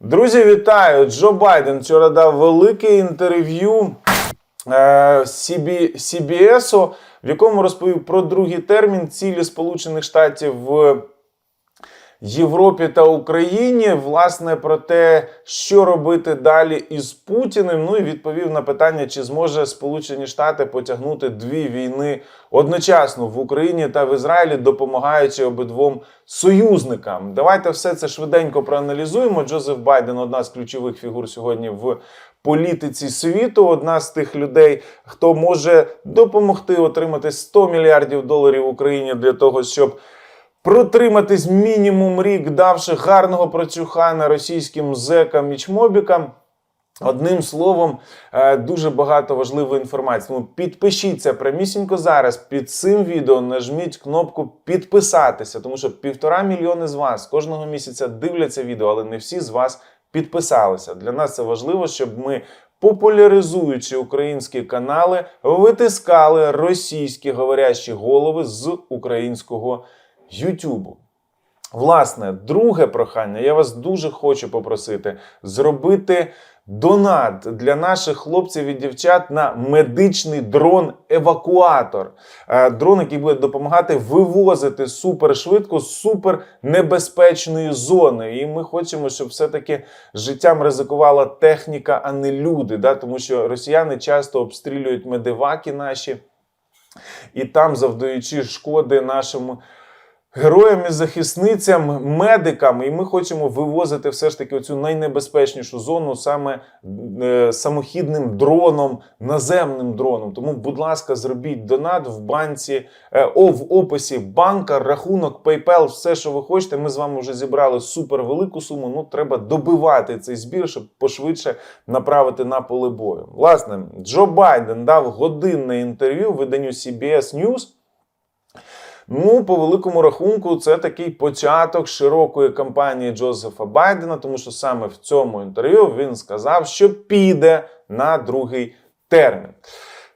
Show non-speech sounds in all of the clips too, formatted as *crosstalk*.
Друзі, вітаю! Джо Байден вчора дав велике інтерв'ю е, CBS, в якому розповів про другий термін цілі Сполучених Штатів в Європі та Україні, власне, про те, що робити далі із Путіним. Ну і відповів на питання, чи зможе Сполучені Штати потягнути дві війни одночасно в Україні та в Ізраїлі, допомагаючи обидвом союзникам. Давайте все це швиденько проаналізуємо. Джозеф Байден одна з ключових фігур сьогодні в політиці світу. Одна з тих людей, хто може допомогти отримати 100 мільярдів доларів Україні для того, щоб протриматись мінімум рік, давши гарного працюхана російським зекам і чмобікам. Одним словом, е, дуже багато важливої інформації. Тому підпишіться прямісінько зараз під цим відео. Нажміть кнопку підписатися, тому що півтора мільйони з вас кожного місяця дивляться відео, але не всі з вас підписалися. Для нас це важливо, щоб ми, популяризуючи українські канали, витискали російські говорящі голови з українського Ютубу. Власне, друге прохання, я вас дуже хочу попросити зробити донат для наших хлопців і дівчат на медичний дрон-евакуатор. Е, Дрон, який буде допомагати вивозити супершвидко з супернебезпечної зони. І ми хочемо, щоб все-таки життям ризикувала техніка, а не люди. Да? Тому що росіяни часто обстрілюють медиваки наші і там, завдаючи шкоди нашому. Героям і захисницям, медикам, і ми хочемо вивозити все ж таки оцю найнебезпечнішу зону саме е, самохідним дроном, наземним дроном. Тому, будь ласка, зробіть донат в банці, е, о, в описі банка, рахунок, PayPal, все, що ви хочете. Ми з вами вже зібрали супер велику суму. Ну, треба добивати цей збір, щоб пошвидше направити на поле бою. Власне, Джо Байден дав годинне інтерв'ю виданню CBS News. Ну, по великому рахунку, це такий початок широкої кампанії Джозефа Байдена, тому що саме в цьому інтерв'ю він сказав, що піде на другий термін.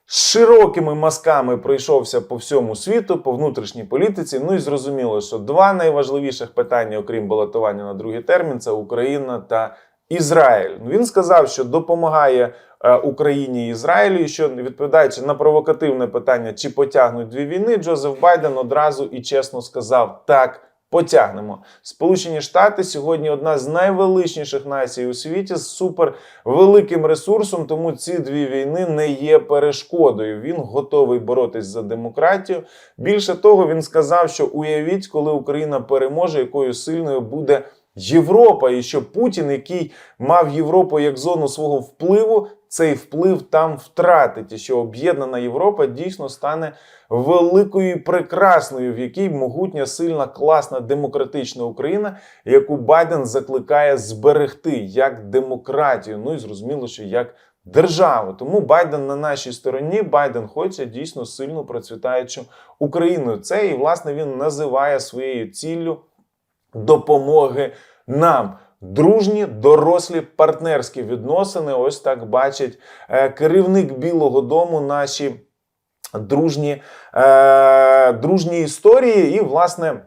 Широкими мазками пройшовся по всьому світу, по внутрішній політиці. Ну і зрозуміло, що два найважливіших питання, окрім балотування на другий термін, це Україна та Ізраїль. Він сказав, що допомагає Україні і Ізраїлю, і що відповідаючи на провокативне питання, чи потягнуть дві війни, Джозеф Байден одразу і чесно сказав так. Потягнемо. Сполучені Штати сьогодні одна з найвеличніших націй у світі з супер великим ресурсом, тому ці дві війни не є перешкодою. Він готовий боротись за демократію. Більше того, він сказав, що уявіть, коли Україна переможе, якою сильною буде Європа, і що Путін, який мав Європу як зону свого впливу, цей вплив там втратить, і що об'єднана Європа дійсно стане великою і прекрасною, в якій могутня, сильна, класна демократична Україна, яку Байден закликає зберегти як демократію. Ну і зрозуміло, що як державу. Тому Байден на нашій стороні. Байден хоче дійсно сильно процвітаючу Україну. Це і власне він називає своєю ціллю допомоги нам. Дружні, дорослі партнерські відносини. Ось так бачить е, керівник Білого Дому наші дружні, е, дружні історії. І, власне,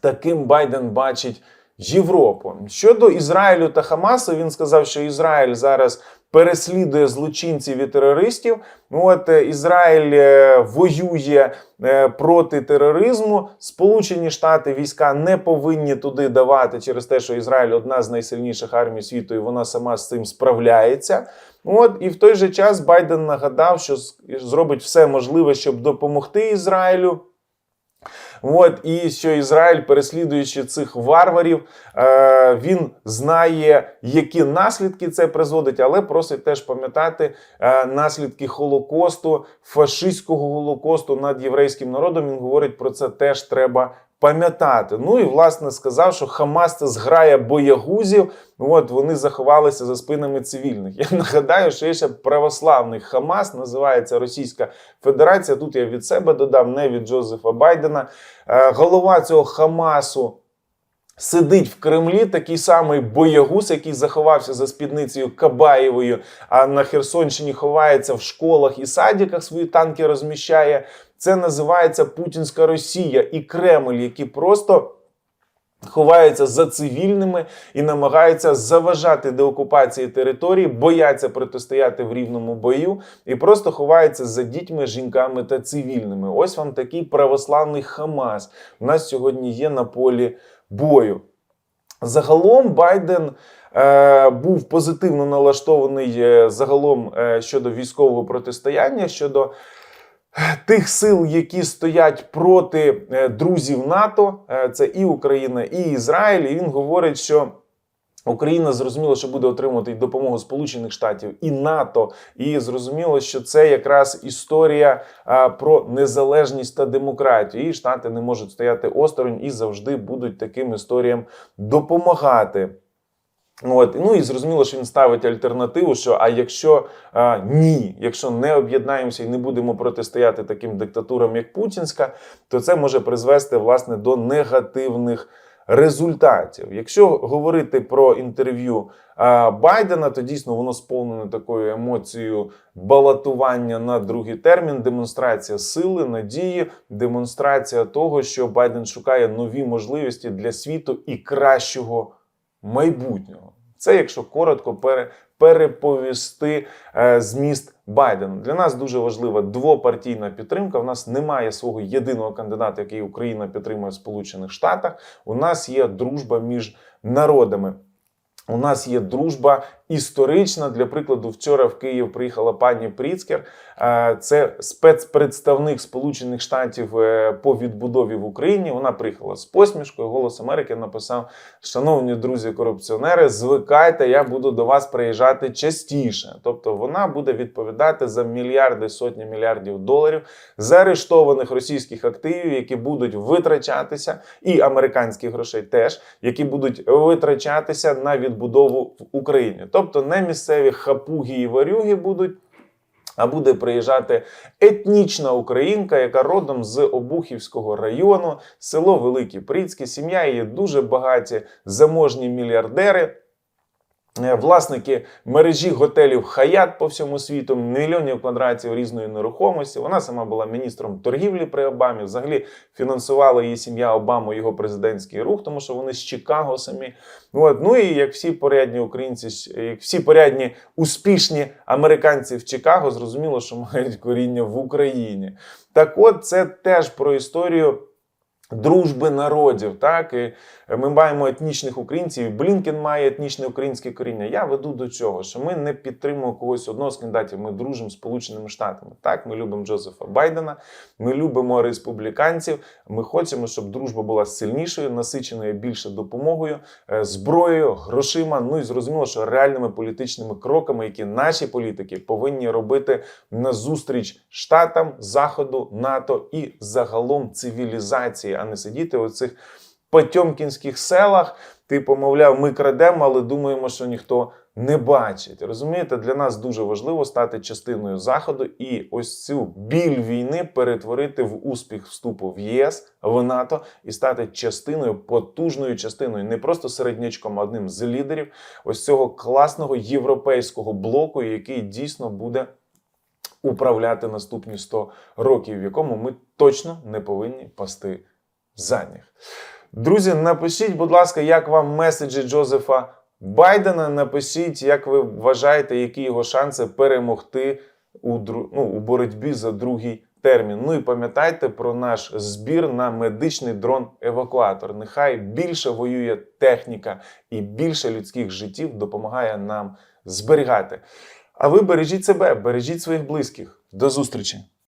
таким Байден бачить Європу. Щодо Ізраїлю та Хамасу, він сказав, що Ізраїль зараз переслідує злочинців і терористів. Ну, От е, Ізраїль е, воює е, проти тероризму. Сполучені Штати війська не повинні туди давати через те, що Ізраїль одна з найсильніших армій світу, і вона сама з цим справляється. От і в той же час Байден нагадав, що зробить все можливе, щоб допомогти Ізраїлю. От і що Ізраїль, переслідуючи цих варварів, е, він знає, які наслідки це призводить, але просить теж пам'ятати е, наслідки Холокосту, фашистського голокосту над єврейським народом. Він говорить про це теж треба. Пам'ятати, ну і власне сказав, що Хамас це зграя боягузів. От вони заховалися за спинами цивільних. Я *laughs* нагадаю, що є ще православний Хамас, називається Російська Федерація. Тут я від себе додам, не від Джозефа Байдена. Е, Голова цього Хамасу сидить в Кремлі, такий самий боягуз, який заховався за спідницею Кабаєвою, а на Херсонщині ховається в школах і садиках свої танки розміщає. Це називається Путінська Росія і Кремль, які просто ховаються за цивільними і намагаються заважати деокупації території, бояться протистояти в рівному бою і просто ховаються за дітьми, жінками та цивільними. Ось вам такий православний Хамас. У нас сьогодні є на полі бою. Загалом Байден е, був позитивно налаштований е, загалом е, щодо військового протистояння, щодо тих сил, які стоять проти е, друзів НАТО, Е, це і Україна, і Ізраїль. І він говорить, що. Україна зрозуміла, що буде отримувати й допомогу Сполучених Штатів і НАТО, і зрозуміло, що це якраз історія а, про незалежність та демократію. І Штати не можуть стояти осторонь і завжди будуть таким історіям допомагати. От, ну і зрозуміло, що він ставить альтернативу: що а якщо а, ні, якщо не об'єднаємося і не будемо протистояти таким диктатурам, як Путінська, то це може призвести власне до негативних результатів. Якщо говорити про інтерв'ю Байдена, то дійсно воно сповнене такою емоцією балотування на другий термін, демонстрація сили, надії, демонстрація того, що Байден шукає нові можливості для світу і кращого майбутнього. Це, якщо коротко, пере, переповісти е, зміст Байдену. Для нас дуже важлива двопартійна підтримка. У нас немає свого єдиного кандидата, який Україна підтримує в Сполучених Штатах. У нас є дружба між народами. У нас є дружба історична. Для прикладу, вчора в Київ приїхала пані Пріцкер. Е, Це спецпредставник Сполучених Штатів е, по відбудові в Україні. Вона приїхала з посмішкою. Голос Америки написав: Шановні друзі-корупціонери, звикайте, я буду до вас приїжджати частіше. Тобто вона буде відповідати за мільярди, сотні мільярдів доларів заарештованих російських активів, які будуть витрачатися, і американських грошей теж, які будуть витрачатися на відбудову в Україні. Тобто не місцеві хапуги і варюги будуть. А буде приїжджати етнічна українка, яка родом з Обухівського району, село Великі Пріцькі, Сім'я її дуже багаті, заможні мільярдери. Е, Власники мережі готелів Хаят по всьому світу, мільйонів квадратів різної нерухомості. Вона сама була міністром торгівлі при Обамі. Взагалі фінансувала її сім'я Обаму його президентський рух, тому що вони з Чикаго самі. От. Ну і як всі порядні українці, як всі порядні успішні американці в Чикаго, зрозуміло, що мають коріння в Україні. Так, от це теж про історію. Дружби народів, так і ми маємо етнічних українців. Блінкен має етнічне українське коріння. Я веду до чого, що ми не підтримуємо когось одного з кандидатів. Ми дружимо з Сполученими Штатами. Так, ми любимо Джозефа Байдена, ми любимо республіканців. Ми хочемо, щоб дружба була сильнішою, насиченою більше допомогою, е, зброєю, грошима. Ну і зрозуміло, що реальними політичними кроками, які наші політики повинні робити назустріч штатам, заходу, НАТО і загалом цивілізації, а не сидіти у цих потьомкінських селах. Типу, мовляв, ми крадемо, але думаємо, що ніхто не бачить. Розумієте, для нас дуже важливо стати частиною заходу і ось цю біль війни перетворити в успіх вступу в ЄС, в НАТО і стати частиною, потужною частиною, не просто середнячком, а одним з лідерів ось цього класного європейського блоку, який дійсно буде управляти наступні 100 років, в якому ми точно не повинні пасти задніх. Друзі, напишіть, будь ласка, як вам меседжі Джозефа Байдена. Напишіть, як ви вважаєте, які його шанси перемогти у, ну, у боротьбі за другий термін. Ну і пам'ятайте про наш збір на медичний дрон-евакуатор. Нехай більше воює техніка і більше людських життів допомагає нам зберігати. А ви бережіть себе, бережіть своїх близьких. До зустрічі!